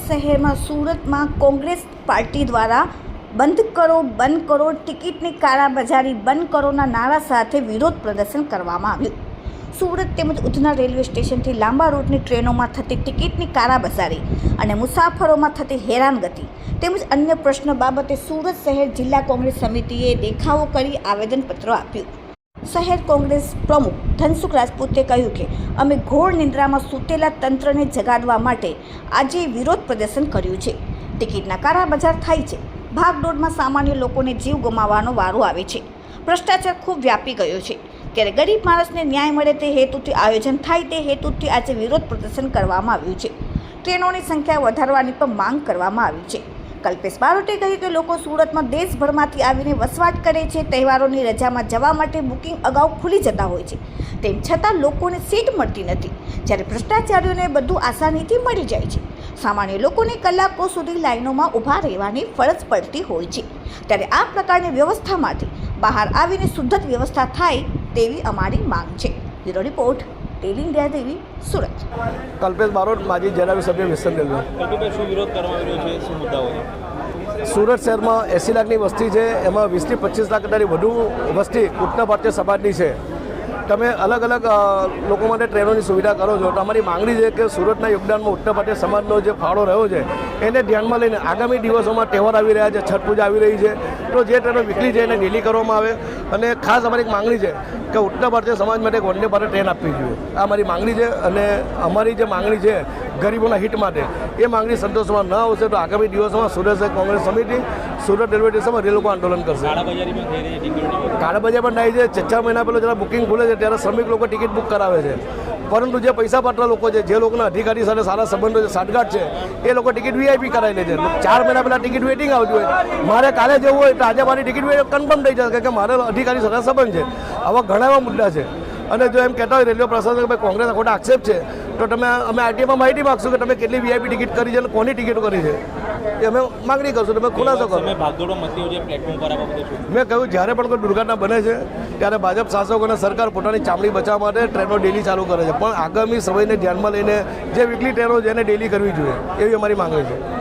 શહેરમાં સુરતમાં કોંગ્રેસ પાર્ટી દ્વારા બંધ કરો બંધ કરો, ટિકિટની કાળાબજારી બંધ કરોના નારા સાથે વિરોધ પ્રદર્શન કરવામાં આવ્યું. સુરત તેમજ ઉધના રેલવે સ્ટેશનથી લાંબા રૂટની ટ્રેનોમાં થતી ટિકિટની કાળાબજારી અને મુસાફરોમાં થતી હેરાનગતિ તેમજ અન્ય પ્રશ્નો બાબતે સુરત શહેર જિલ્લા કોંગ્રેસ સમિતિએ દેખાવો કરી આવેદનપત્ર આપ્યું. શહેર કોંગ્રેસ પ્રમુખ ધનસુખ રાજપૂતે કહ્યું કે, અમે ઘોર નિંદ્રામાં સૂતેલા તંત્રને જગાડવા માટે આજે વિરોધ પ્રદર્શન કર્યું છે. ટિકિટના કાળા બજાર થાય છે. ભાગદોડમાં સામાન્ય લોકોને જીવ ગુમાવવાનો વારો આવે છે. ભ્રષ્ટાચાર ખૂબ વ્યાપી ગયો છે. ત્યારે ગરીબ માણસને ન્યાય મળે તે હેતુથી આયોજન થાય તે હેતુથી આજે વિરોધ પ્રદર્શન કરવામાં આવ્યું છે. ટ્રેનોની સંખ્યા વધારવાની પણ માંગ કરવામાં આવી છે. કલ્પેશ બારોટે કહ્યું કે લોકો સુરતમાં દેશભરમાંથી આવીને વસવાટ કરે છે, તહેવારોની રજામાં જવા માટે બુકિંગ અગાઉ ખુલી જતા હોય છે. તેમ છતાં લોકોને સીટ મળતી નથી. જ્યારે ભ્રષ્ટાચારીઓને બધું આસાનીથી મળી જાય છે. સામાન્ય લોકોને કલાકો સુધી લાઇનોમાં ઊભા રહેવાની ફરજ પડતી હોય છે. ત્યારે આ પ્રકારની વ્યવસ્થામાંથી બહાર આવીને શુદ્ધ વ્યવસ્થા થાય તેવી અમારી માંગ છે. Bureau report. Tele India Devi Surat. Kalpesh Barot માજી જણાવી સભ્ય વેસ્ટર્ન રેલવે શું વિરોધ કરવામાં આવી છે? શું મુદ્દાઓ સુરત શહેરમાં એંસી લાખની વસ્તી છે એમાં વીસથી પચીસ લાખ કરતાંની વધુ વસ્તી ઉત્તર ભારતીય સમાજની છે. તમે અલગ અલગ લોકો માટે ટ્રેનોની સુવિધા કરો છો. તો અમારી માંગણી છે કે સુરતના યોગદાનમાં ઉત્તર ભારતીય સમાજનો જે ફાળો રહ્યો છે એને ધ્યાનમાં લઈને આગામી દિવસોમાં તહેવાર આવી રહ્યા છે છઠ પૂજા આવી રહી છે. તો જે ટ્રેનો વીકલી છે એને ડેલી કરવામાં આવે. અને ખાસ અમારી એક માંગણી છે કે ઉત્તર ભારતીય સમાજ માટે એક વંદે ભારત ટ્રેન આપવી જોઈએ. આ અમારી માંગણી છે અને અમારી જે માંગણી છે ગરીબોના હિત માટે એ માંગણી સંતોષમાં ન આવશે તો આગામી દિવસોમાં સુરત કોંગ્રેસ સમિતિ સુરત રેલવે સ્ટેશનમાં રેલ આંદોલન કરશે. કાળા બજાર પણ થાય છે. છ છ મહિના પહેલાં જ્યારે બુકિંગ ખુલે છે ત્યારે શ્રમિક લોકો ટિકિટ બુક કરાવે છે. પરંતુ જે પૈસા પાત્ર લોકો છે, જે લોકોના અધિકારી સાથે સારા સંબંધો છે, સાઠગાંઠ છે, એ લોકો ટિકિટ વીઆઈપી કરાવી લે છે. ચાર મહિના પહેલાં ટિકિટ વેટિંગ આવતી હોય. મારે કાલે જવું હોય તો આજે મારી ટિકિટ કન્ફર્મ થઈ જશે કે મારે અધિકારી સાથે સંબંધ છે. આવા ઘણા એવા મુદ્દા છે. અને જો એમ કહેતા હોય રેલવે પ્રશાસન કે ભાઈ કોંગ્રેસ ખોટા આક્ષેપ છે, તો તમે, અમે આરટીઆઈમાં માહિતી માગશું કે તમે કેટલી વીઆઈપી ટિકિટ કરી છે અને કોની ટિકિટો કરી છે. એ અમે માગણી કરશું તમે ખુલાસો કરો. મેં કહ્યું જ્યારે પણ કોઈ દુર્ઘટના બને છે ત્યારે ભાજપ શાસકો અને સરકાર પોતાની ચામડી બચાવવા માટે ટ્રેનો ડેલી ચાલુ કરે છે. પણ આગામી સમયને ધ્યાનમાં લઈને જે વીકલી ટ્રેનો છે એને ડેલી કરવી જોઈએ એવી અમારી માંગણી છે.